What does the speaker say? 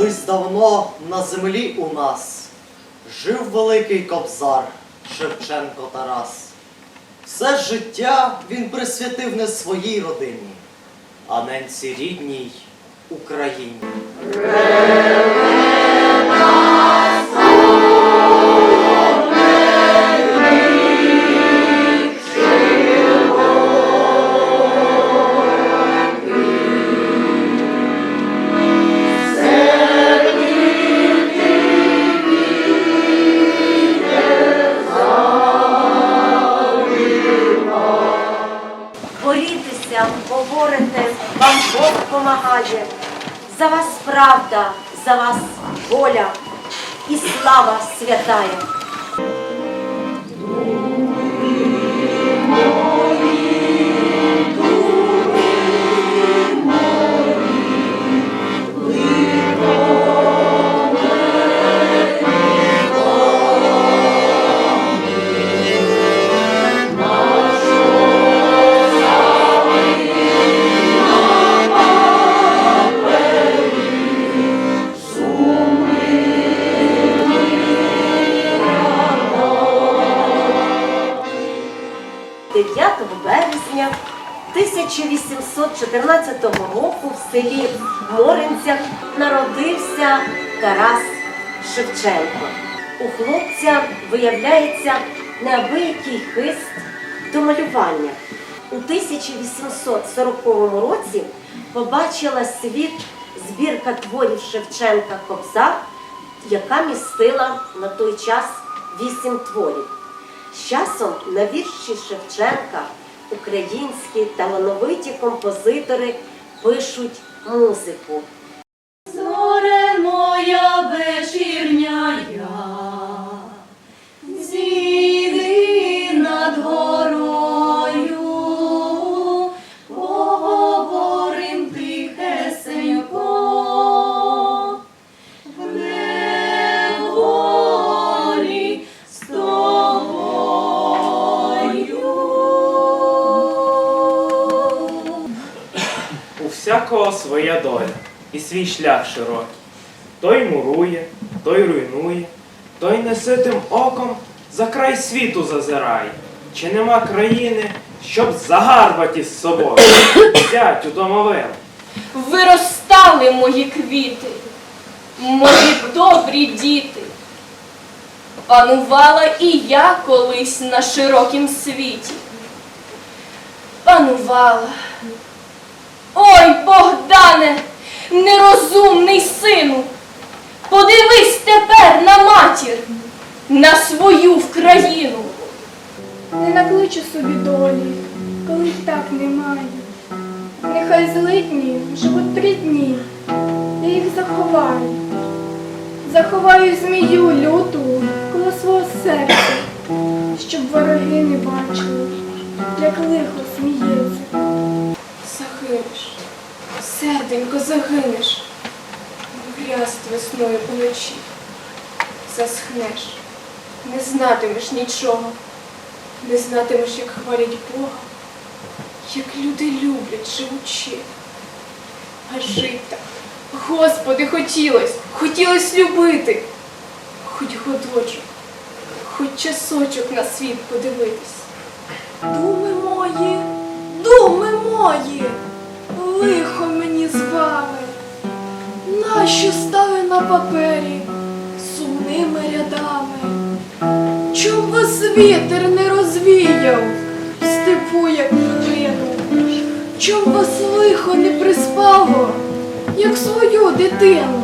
Колись давно на землі у нас жив великий кобзар Шевченко Тарас. Все життя він присвятив не своїй родині, а ненці рідній Україні. Помагає. За вас правда, за вас воля і слава святая. – 9 березня 1814 року в селі Моринцях народився Тарас Шевченко. У хлопця виявляється неабиякий хист до малювання. У 1840 році побачила світ збірка творів Шевченка Кобзар, яка містила на той час вісім творів. З часом на вірші Шевченка українські талановиті композитори пишуть музику. Зоре моя вечірня, зійди всякого своя доля і свій шлях широкий. Той мурує, той руйнує, той неситим оком за край світу зазирає. Чи нема країни, щоб загарбати з собою? Зятю домовину. Виростали мої квіти, мої добрі діти. Панувала і я колись на широкім світі. Панувала. Ой, Богдане, нерозумний сину, подивись тепер на матір, на свою вкраїну. Не накличу собі долі, коли так немає. Нехай злидні живуть три дні, я їх заховаю. Заховаю змію люту коло свого серця, щоб вороги не бачили, як лихо сміється. Загинеш, серденько, загинеш, грязд весною уночі. Засхнеш, не знатимеш нічого, не знатимеш, як хвалять Бога, як люди люблять живучи. А жить так, Господи, хотілось, хотілось любити, хоч годочок, хоч часочок на світ подивитись. Думи мої, думи мої, лихо мені з вами, нащо стали на папері сумними рядами? Чом вас вітер не розвіяв степу, як хвилину? Чом вас лихо не приспало, як свою дитину?